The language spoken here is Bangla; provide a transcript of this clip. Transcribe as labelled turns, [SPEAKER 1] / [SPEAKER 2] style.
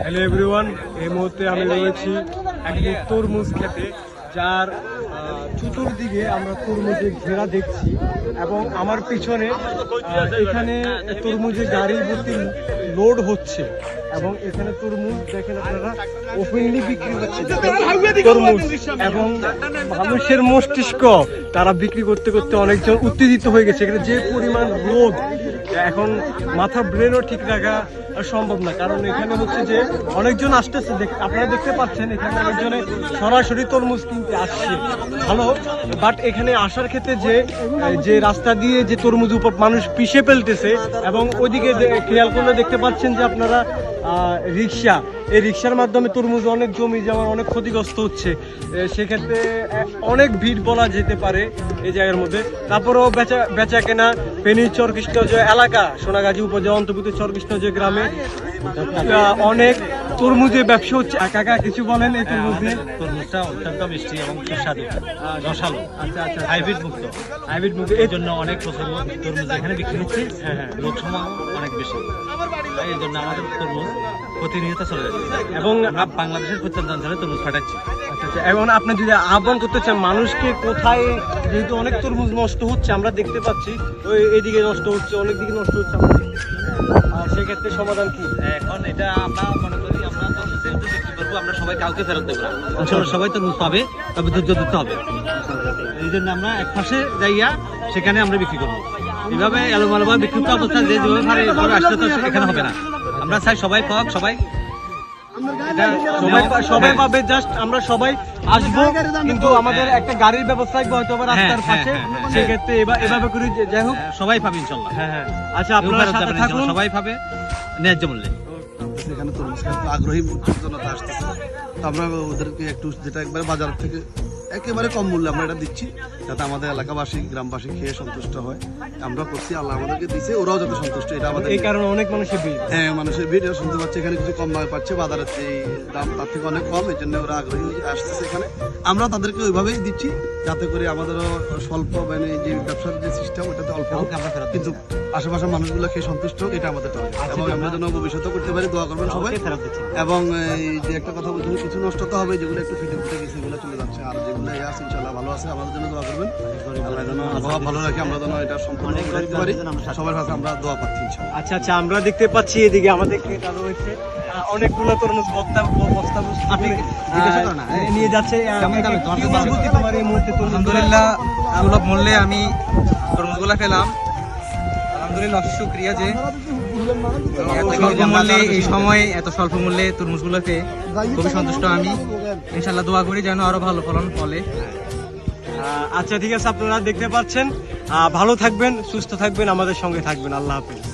[SPEAKER 1] হ্যালো এভরিওয়ান এই মুহূর্তে আমি রয়েছি একটি তরমুজ খেতে, যার চতুর্দিকে আমরা তরমুজের ঘেরা দেখছি এবং আমার পিছনে এখানে তরমুজের গাড়ি ভর্তি লোড হচ্ছে এবং এখানে তরমুজ, দেখেন আপনারা ওপেনলি বিক্রি হচ্ছে তরমুজ এবং মানুষের মস্তিষ্ক, তারা বিক্রি করতে করতে অনেকজন উত্তেজিত হয়ে গেছে। এখানে যে পরিমাণ রোদ এখন মাথা ব্রেনও ঠিক রাখা সম্ভব না। কারণ এখানে হচ্ছে যে অনেকজন আসতেছে। আপনারা দেখতে পাচ্ছেন, এখানে অনেকজনে সরাসরি তরমুজ কিনতে আসছে। ভালো বাট এখানে আসার ক্ষেত্রে যে যে রাস্তা দিয়ে যে তরমুজ উপর মানুষ পিষে ফেলতেছে, এবং ওইদিকে খেয়াল করলে দেখতে পাচ্ছেন যে আপনারা রিক্সা। এই রিক্সার মাধ্যমে তরমুজ অনেক জমি যেমন অনেক ক্ষতিগ্রস্ত হচ্ছে। সেক্ষেত্রে অনেক ভিড় বলা যেতে পারে এই জায়গার মধ্যে। তারপরেও বেচা বেচা কেনা ফেনী চরকৃষ্ণ যে এলাকা, সোনাগাজী উপজেলা অন্তর্ভুক্ত চরকৃষ্ণ যে গ্রামে অনেক তরমুজের ব্যবসা হচ্ছে কাকা কিছু বলেন এই তরমুজ?
[SPEAKER 2] তরমুজটা অত্যন্ত মিষ্টি এবং সুস্বাদু রসালো
[SPEAKER 1] আচ্ছা আচ্ছা
[SPEAKER 2] হাইব্রিড মুক্ত।
[SPEAKER 1] হাইব্রিড মুখ
[SPEAKER 2] এই জন্য অনেক প্রচুর তরমুজ এখানে বিক্রি হচ্ছে
[SPEAKER 1] হ্যাঁ, হ্যাঁ।
[SPEAKER 2] লোক সমাগম অনেক বেশি। এই জন্য আমাদের তরমুজ প্রতিনিয়ত চলে যাচ্ছে
[SPEAKER 1] এবং
[SPEAKER 2] বাংলাদেশের প্রত্যন্ত অঞ্চলে তরমুজ পাঠাচ্ছি।
[SPEAKER 1] আচ্ছা আচ্ছা। এবং আপনি যদি আহ্বান করতে চান মানুষকে কোথায় যেহেতু অনেক তরমুজ নষ্ট হচ্ছে আমরা দেখতে পাচ্ছি ওই এদিকে নষ্ট হচ্ছে অনেক দিকে নষ্ট হচ্ছে সেক্ষেত্রে সমাধান কি?
[SPEAKER 2] এখন এটা আমরা মনে আমরা সবাই কাউকে ফেরত দেবো না। ইনশাল্লাহ সবাই তরমুজ পাবে তবে ধৈর্য ধরতে হবে। এই জন্য আমরা এক পাশে যাইয়া সেখানে আমরা বিক্রি করব। এইভাবে এলোমালোভাবে বিক্ষিপ্ত অবস্থা যে যেভাবে পারে আসলে তো এখানে হবে না। আমরা চাই সবাই পাক সবাই।
[SPEAKER 1] সবাই সবাই
[SPEAKER 2] হ্যাঁ।
[SPEAKER 1] পাবে জাস্ট আমরা সবাই আসব কিন্তু আমাদের একটা গাড়ির ব্যবস্থা থাকবে হয়তো রাস্তার
[SPEAKER 2] হ্যাঁ,
[SPEAKER 1] পাশে।
[SPEAKER 2] হ্যাঁ,
[SPEAKER 1] সেক্ষেত্রে এভাবে করে যাই হোক।
[SPEAKER 2] সবাই পাবে ইনশাল্লাহ।
[SPEAKER 1] হ্যাঁ হ্যাঁ। আচ্ছা আপনারা সাথে থাকুন।
[SPEAKER 2] সবাই পাবে। ন্যায্য মূল্যে।
[SPEAKER 3] এখানে তরমুজ আগ্রহী জনতা আসতেছে। তো আমরা ওদেরকে একটু যেটা একবার বাজার থেকে একেবারে কম মূল্যে আমরা এটা দিচ্ছি যাতে আমাদের এলাকাবাসী গ্রামবাসী খেয়ে সন্তুষ্ট হয়। আমরা করছি আল্লাহ আমাদেরকে দিচ্ছে ওরাও যাতে সন্তুষ্ট এটা আমাদের
[SPEAKER 1] এই কারণে অনেক মানুষের ভিড়।
[SPEAKER 3] হ্যাঁ মানুষের ভিড় শুনতে পাচ্ছে এখানে কিছু কম দামে পাচ্ছে বাজারের এই দাম তার থেকে অনেক কম এই জন্য ওরা আগ্রহী আসতেছে এখানে। আমরা তাদেরকে ওইভাবেই দিচ্ছি যাতে করে আমাদেরও স্বল্প মানে যে ব্যবসার যে সিস্টেম ওটাতে অল্প হোক।
[SPEAKER 2] কাউকে আমরা ফেরত
[SPEAKER 3] কিন্তু আশেপাশের মানুষগুলো খেয়ে সন্তুষ্ট হোক এটা আমাদের টার্গেট এবং আমরা যেন ভবিষ্যতে করতে পারি দোয়া করবেন সবাই। এবং এই যে একটা কথা বলছিলাম কিছু নষ্ট তো হবে যেগুলো একটু ফিটে ফুটে গেছে এগুলো চলে যাচ্ছে আর যেগুলো ইয়ে আছে ইনশাল্লাহ ভালো আছে। আমাদের জন্য দোয়া করবেন। আল্লাহ যেন আবহাওয়া ভালো রাখে আমরা যেন এটা সম্পূর্ণ করে পারি। সবার কাছে আমরা দোয়া পাচ্ছি ইনশাল্লাহ
[SPEAKER 1] আচ্ছা আচ্ছা আমরা দেখতে পাচ্ছি এদিকে আমাদের ক্রেতা রয়েছে। আহ, অনেকগুলো তরমুজ বস্তা নিয়ে যাচ্ছে?
[SPEAKER 2] তোমার
[SPEAKER 1] এই মুহূর্তে
[SPEAKER 4] আলহামদুলিল্লাহ সুলভ মূল্যে আমি তরমুজগুলা পেলাম আলহামদুলিল্লাহ শুক্রিয়া যে এত স্বল্প মূল্যে এই সময় এত স্বল্প মূল্যে তরমুজগুলো পেয়ে খুবই সন্তুষ্ট আমি। ইনশাল্লাহ দোয়া করি যেন আরও ভালো ফলন ফলে।
[SPEAKER 1] আহ, আচ্ছা ঠিক আছে আপনারা দেখতে পাচ্ছেন। আহ, ভালো থাকবেন সুস্থ থাকবেন আমাদের সঙ্গে থাকবেন। আল্লাহ হাফেজ।